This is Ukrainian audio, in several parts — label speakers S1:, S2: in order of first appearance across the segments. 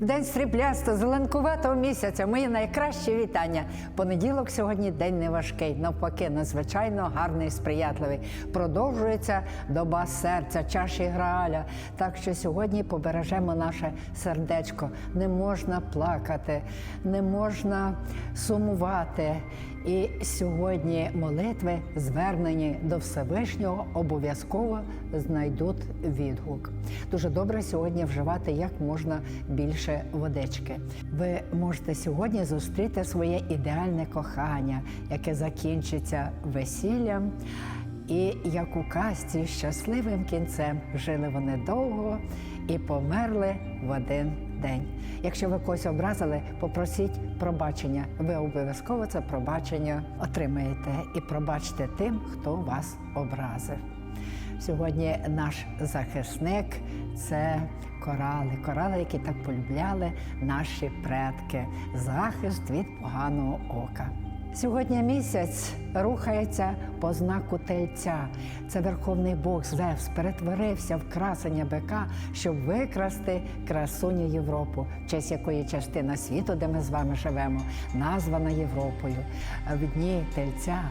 S1: В день сріблясто, зеленкуватого місяця мої найкращі вітання. Понеділок сьогодні день не важкий, навпаки, надзвичайно гарний, сприятливий. Продовжується доба серця, чаші Грааля. Так що сьогодні побережемо наше сердечко. Не можна плакати, не можна сумувати. І сьогодні молитви, звернені до Всевишнього, обов'язково знайдуть відгук. Дуже добре сьогодні вживати як можна більше водички. Ви можете сьогодні зустріти своє ідеальне кохання, яке закінчиться весіллям. І як у казці, щасливим кінцем жили вони довго і померли в один день. Якщо ви когось образили, попросіть пробачення. Ви обов'язково це пробачення отримаєте і пробачте тим, хто вас образив. Сьогодні наш захисник це корали, корали, які так полюбляли наші предки. Захист від поганого ока. Сьогодні місяць рухається по знаку тельця. Це верховний Бог Зевс перетворився в красення бика, щоб викрасти красуню Європу, честь якої частина світу, де ми з вами живемо, названа Європою. В дні тельця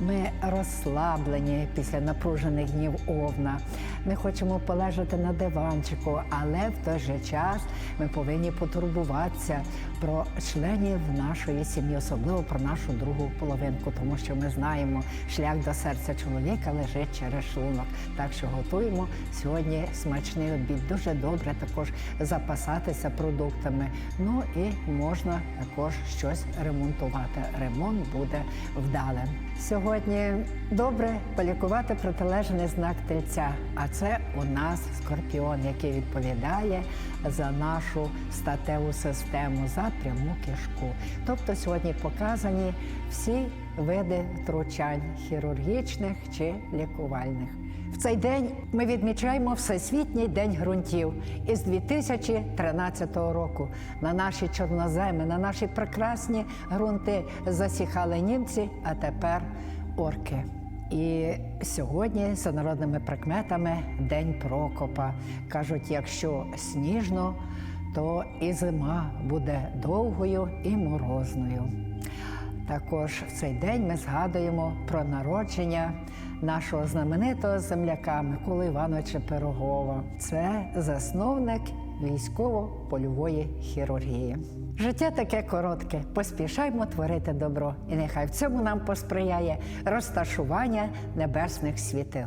S1: ми розслаблені після напружених днів овна. Ми хочемо полежати на диванчику, але в той же час ми повинні потурбуватися про членів нашої сім'ї, особливо про нашу другу половинку, тому що ми знаємо, шлях до серця чоловіка лежить через шлунок. Так що готуємо сьогодні смачний обід. Дуже добре також запасатися продуктами. Ну і можна також щось ремонтувати. Ремонт буде вдалим. Сьогодні добре полікувати протилежний знак тельця, а це у нас скорпіон, який відповідає за нашу статеву систему, за пряму кишку. Тобто сьогодні показані всі види втручань хірургічних чи лікувальних. В цей день ми відмічаємо Всесвітній день ґрунтів із 2013 року. На наші чорноземи, на наші прекрасні ґрунти засіхали німці, а тепер орки. І сьогодні за народними прикметами День Прокопа. Кажуть, якщо сніжно, то і зима буде довгою і морозною. Також в цей день ми згадуємо про народження нашого знаменитого земляка Миколи Івановича Пирогова. Це засновник військово-польової хірургії. Життя таке коротке, поспішаймо творити добро, і нехай в цьому нам посприяє розташування небесних світил.